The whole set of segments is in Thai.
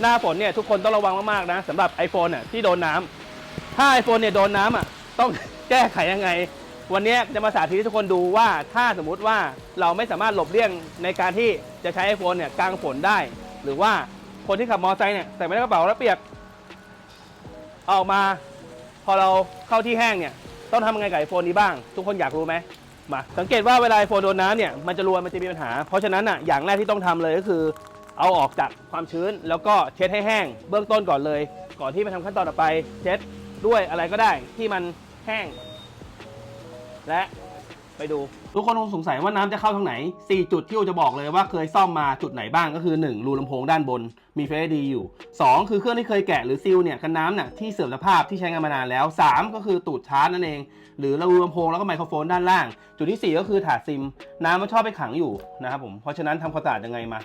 หน้าฝนเนี่ยทุกคนต้องระวังมากๆนะสำหรับ iPhone เนี่ยที่โดนน้ำถ้า iPhone เนี่ยโดนน้ำอะต้องแก้ไขยังไง วันนี้จะมาสาธิตให้ทุกคนดูว่าถ้าสมมุติว่าเราไม่สามารถหลบเลี่ยงในการที่จะใช้ iPhone เนี่ยกลางฝนได้ หรือว่าคนที่ขับมอเตอร์ไซค์เนี่ยใส่ไว้ในกระเป๋าแล้วเปียกเอาอกมา พอเราเข้าที่แห้งเนี่ยต้องทำยังไงกับ iPhone นี้บ้าง ทุกคนอยากรู้ไหมมาสังเกตว่าเวลา iPhone โดนน้ำเนี่ยมันจะรวนมันจะมีปัญหา เพราะฉะนั้นอะอย่างแรกที่ต้องทำเลยก็คือ เอาออกจากความชื้น แล้วก็เช็ดให้แห้ง เบื้องต้นก่อนเลย ก่อนที่ไปทำขั้นตอนต่อไป เช็ดด้วยอะไรก็ได้ที่มันแห้ง และไปดู ทุกคนคงสงสัยว่าน้ำจะเข้าทางไหน 4 จุดที่โอจะบอกเลยว่าเคยซ่อมมาจุดไหนบ้างก็คือ 1 รูลำโพงด้านบน มีเฟซดีอยู่ 2 คือเครื่องที่เคยแกะหรือซิลเนี่ยกันน้ำเนี่ยที่เสื่อมสภาพที่ใช้งานมานานแล้ว 3 ก็คือตูดชาร์จนั่นเอง หรือรูลำโพงแล้วก็ไมโครโฟนด้านล่าง จุดที่ 4 ก็คือถาดซิม น้ำมันชอบไปขังอยู่นะครับผมเพราะฉะนั้นทำความสะอาดยังไงมา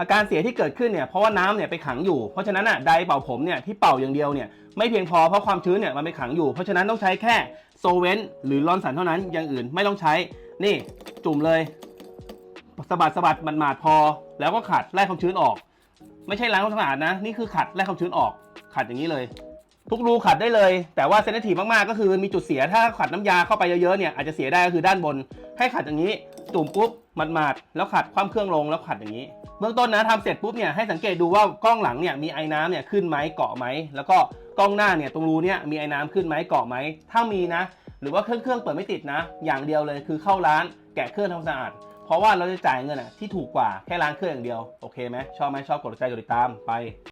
อาการเสียที่เกิดขึ้นเนี่ยเพราะว่าน้ำเนี่ยไปขังอยู่ เพราะฉะนั้นอะไดร์เป่าผมเนี่ยที่เป่าอย่างเดียวเนี่ยไม่เพียงพอเพราะความชื้นเนี่ยมันไปขังอยู่ เพราะฉะนั้นต้องใช้แค่โซเวนหรือลอนสันเท่านั้นอย่างอื่นไม่ต้องใช้ นี่จุ่มเลยสะบัดสะบัดมันหมาดพอ แล้วก็ขัดไล่ความชื้นออก ไม่ใช่ล้างความสะอาดนะ นี่คือขัดไล่ความชื้นออก ขัดอย่างนี้เลย ทุกรูขัดได้เลย แต่ว่าเซนซิทีฟมากๆ ก็คือมีจุดเสียถ้าขัดน้ำยาเข้าไปเยอะๆเนี่ยอาจจะเสียได้ก็คือด้านบน ให้ขัดอย่างนี้จุ่มปุ๊บหมาดๆแล้วขัดคว่ำเครื่องลงแล้วขัดอย่างนี้ เบื้องต้นนะทำเสร็จปุ๊บเนี่ยให้สังเกตดูว่ากล้องหลังเนี่ยมีไอ้น้ำเนี่ยขึ้นไหมเกาะไหมแล้วก็กล้องหน้าเนี่ยตรงรูเนี่ยมีไอ้น้ำขึ้นไหมเกาะไหมถ้ามีนะ หรือว่าเครื่องเครื่องเปิดไม่ติดนะ อย่างเดียวเลยคือเข้าร้านแกะเครื่องทำความสะอาดเพราะว่าเราจะจ่ายเงินอะที่ถูกกว่าแค่ร้านเครื่องอย่างเดียวโอเคไหมชอบไหมชอบกดใจกดติดตามไป